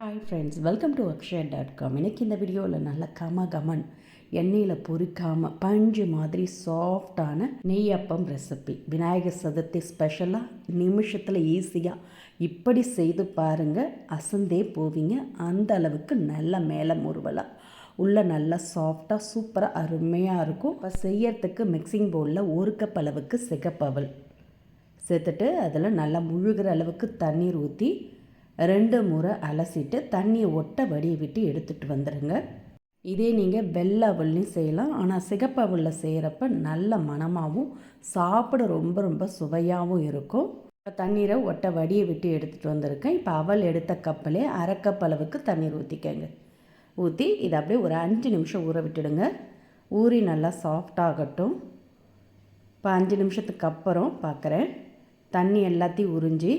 Hi friends welcome to Akshaya dot com எனக்கு இந்த வீடியோவில் நல்ல கம கமன் எண்ணெயில் பொரிக்காமல் பஞ்சு மாதிரி சாஃப்டான நெய்யப்பம் ரெசிபி விநாயகர் சதுர்த்தி ஸ்பெஷலாக நிமிஷத்தில் ஈஸியாக இப்படி செய்து பாருங்கள் அசந்தே போவீங்க. அந்த அளவுக்கு நல்ல மேலே முருவலாக உள்ளே நல்லா சாஃப்டாக சூப்பராக அருமையாக இருக்கும். இப்போ செய்யறதுக்கு மிக்சிங் பவுலில் ஒரு கப் அளவுக்கு சிகப்பவல் சேர்த்துட்டு அதில் நல்லா முழுகிற அளவுக்கு தண்ணீர் ஊற்றி ரெண்டு முறை அலசிட்டு தண்ணியை ஒட்ட வடியை விட்டு எடுத்துகிட்டு வந்துடுங்க இதே நீங்கள் வெள்ளை அவல்லையும் செய்யலாம். ஆனால் சிகப்பு அவலில் செய்கிறப்ப நல்ல மணமாகவும் சாப்பிட ரொம்ப ரொம்ப சுவையாகவும் இருக்கும். இப்போ தண்ணீரை ஒட்ட வடியை விட்டு எடுத்துகிட்டு வந்திருக்கேன். இப்போ அவல் எடுத்த கப்பலே அரை கப் அளவுக்கு தண்ணீர் ஊற்றிக்கங்க ஊற்றி இதை அப்படியே ஒரு அஞ்சு நிமிஷம் ஊற விட்டுடுங்க. ஊறி நல்லா சாஃப்டாகட்டும் இப்போ அஞ்சு நிமிஷத்துக்கு அப்புறம் பார்க்குறேன் தண்ணி எல்லாத்தையும் உறிஞ்சி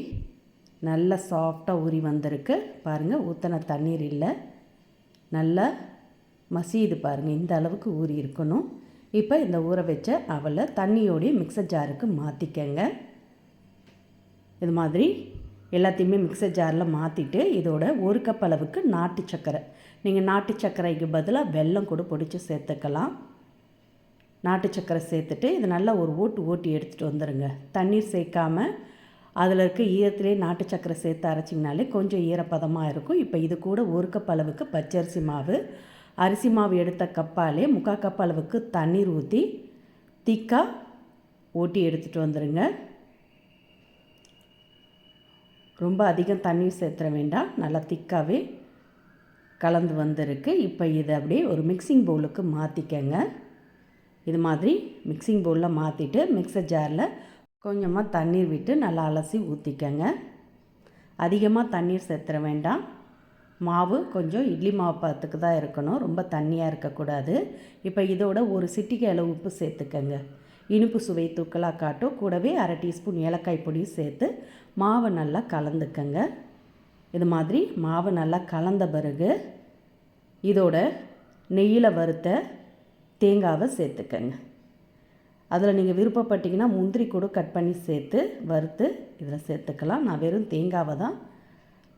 நல்லா சாஃப்டாக ஊறி வந்திருக்கு. பாருங்கள் ஊற்றின தண்ணீர் இல்லை. நல்லா மசியுது பாருங்கள் இந்த அளவுக்கு ஊறி இருக்கணும். இப்போ இந்த ஊற வச்ச அவளை தண்ணியோடைய மிக்சர் ஜாருக்கு மாற்றிக்கங்க இது மாதிரி எல்லாத்தையுமே மிக்சர் ஜாரில் மாற்றிட்டு இதோட ஒரு கப் அளவுக்கு நாட்டு சர்க்கரை நீங்கள் நாட்டு சர்க்கரைக்கு பதிலாக வெல்லம் கூட பொடிச்சு சேர்த்துக்கலாம். நாட்டு சர்க்கரை சேர்த்துட்டு இது நல்லா ஒரு ஓட்டு ஓட்டி எடுத்துகிட்டு வந்துடுங்க தண்ணீர் சேர்க்காமல் அதில் இருக்க ஈரத்திலே நாட்டு சக்கரை சேர்த்து அரைச்சிங்கனாலே கொஞ்சம் ஈரப்பதமாக இருக்கும். இப்போ இது கூட ஒரு கப் அளவுக்கு பச்சரிசி மாவு அரிசி மாவு எடுத்த கப்பாலே முக்கால் கப் அளவுக்கு தண்ணீர் ஊற்றி திக்காக ஓட்டி எடுத்துகிட்டு வந்துடுங்க ரொம்ப அதிகம் தண்ணீர் சேர்த்துற வேண்டாம். நல்லா திக்காகவே கலந்து வந்திருக்கு. இப்போ இதை அப்படியே ஒரு மிக்சிங் பவுலுக்கு மாற்றிக்கங்க இது மாதிரி மிக்சிங் பவுலில் மாற்றிட்டு மிக்சர் ஜாரில் கொஞ்சமாக தண்ணீர் விட்டு நல்லா அலசி ஊற்றிக்கங்க அதிகமாக தண்ணீர் சேர்த்துற வேண்டாம். மாவு கொஞ்சம் இட்லி மாவு பத்துக்கு தான் இருக்கணும். ரொம்ப தண்ணியாக இருக்கக்கூடாது. இப்போ இதோட ஒரு சிட்டிகை அளவு உப்பு சேர்த்துக்கங்க. இனிப்பு சுவை தூக்கலாக காட்டும். கூடவே அரை டீஸ்பூன் ஏலக்காய் பொடியும் சேர்த்து மாவை நல்லா கலந்துக்கங்க. இது மாதிரி மாவு நல்லா கலந்த பிறகு இதோட நெய்யில் வறுத்த தேங்காவை சேர்த்துக்கங்க. அதில் நீங்கள் விருப்பப்பட்டிங்கன்னா முந்திரி கூட கட் பண்ணி சேர்த்து வறுத்து இதில் சேர்த்துக்கலாம். நான் வெறும் தேங்காவை தான்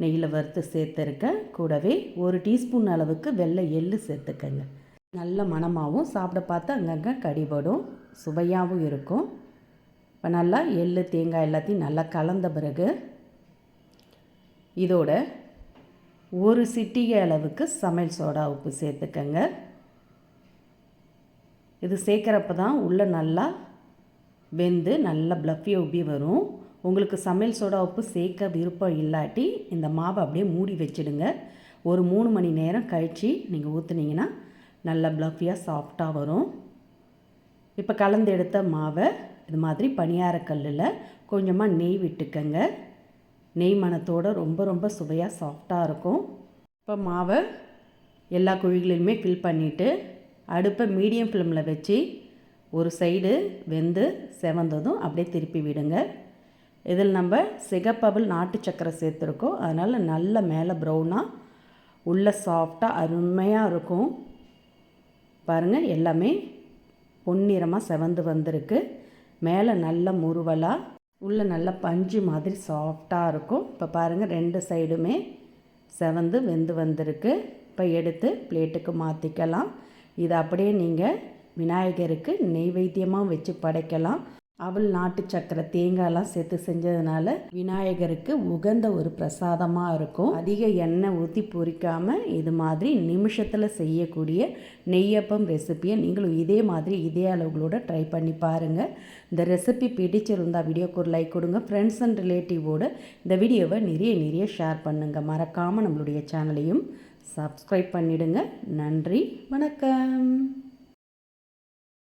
நெய்யில் வறுத்து சேர்த்துருக்கேன். கூடவே ஒரு டீஸ்பூன் அளவுக்கு வெள்ளை எள்ளு சேர்த்துக்கங்க. நல்ல மணமாகவும் சாப்பிட பார்த்து அங்கங்கே கடிபடும் சுவையாகவும் இருக்கும். இப்போ நல்லா எள்ளு தேங்காய் எல்லாத்தையும் நல்லா கலந்த பிறகு இதோட ஒரு சிட்டிகை அளவுக்கு சமையல் சோடா உப்பு சேர்த்துக்கங்க. இது சேர்க்குறப்ப தான் உள்ளே நல்லா வெந்து நல்லா ப்ளஃபி உப்பி வரும். உங்களுக்கு சமையல் சோடா உப்பு சேர்க்க விருப்பம் இல்லாட்டி இந்த மாவை அப்படியே மூடி வச்சுடுங்க. ஒரு மூணு மணி நேரம் கழித்து நீங்கள் ஊற்றுனீங்கன்னா நல்லா ப்ளஃபியாக சாஃப்டாக வரும். இப்போ கலந்து எடுத்த மாவை இது மாதிரி பணியாரக்கல்லில் கொஞ்சமாக நெய் விட்டுக்கங்க. நெய் மனத்தோடு ரொம்ப ரொம்ப சுவையாக சாஃப்டாக இருக்கும். இப்போ மாவை எல்லா குழிகளிலுமே ஃபில் பண்ணிவிட்டு அடுப்பை மீடியம் ஃப்ளேமில் வச்சு ஒரு சைடு வெந்து செவந்ததும் அப்படியே திருப்பி விடுங்க. இதில் நம்ம சிகப்பபிள் நாட்டு சக்கரை சேர்த்துருக்கோம். அதனால் நல்ல மேலே ப்ரௌனாக உள்ளே சாஃப்டாக அருமையாக இருக்கும். பாருங்கள் எல்லாமே பொன்னிறமாக செவந்து வந்திருக்கு. மேலே நல்ல முருவலாக உள்ளே நல்ல பஞ்சு மாதிரி சாஃப்டாக இருக்கும். இப்போ பாருங்கள் ரெண்டு சைடுமே செவந்து வெந்து வந்திருக்கு. இப்போ எடுத்து பிளேட்டுக்கு மாற்றிக்கலாம் இதை அப்படியே நீங்கள் விநாயகருக்கு நெய்வேத்தியமாக வச்சு படைக்கலாம். அவள் நாட்டு சக்கரை தேங்காயெல்லாம் சேர்த்து செஞ்சதுனால விநாயகருக்கு உகந்த ஒரு பிரசாதமாக இருக்கும். அதிக எண்ணெய் ஊற்றி பொறிக்காமல் இது மாதிரி நிமிஷத்தில் செய்யக்கூடிய நெய்யப்பம் ரெசிப்பியை நீங்களும் இதே மாதிரி இதே அளவுகளோட ட்ரை பண்ணி பாருங்கள் இந்த ரெசிபி பிடிச்சிருந்தால் வீடியோக்கு ஒரு லைக் கொடுங்க. ஃப்ரெண்ட்ஸ் அண்ட் ரிலேட்டிவோடு இந்த வீடியோவை நிறைய நிறைய ஷேர் பண்ணுங்கள் மறக்காமல் நம்மளுடைய சேனலையும் சப்ஸ்கிரைப் பண்ணிவிடுங்க நன்றி. வணக்கம்.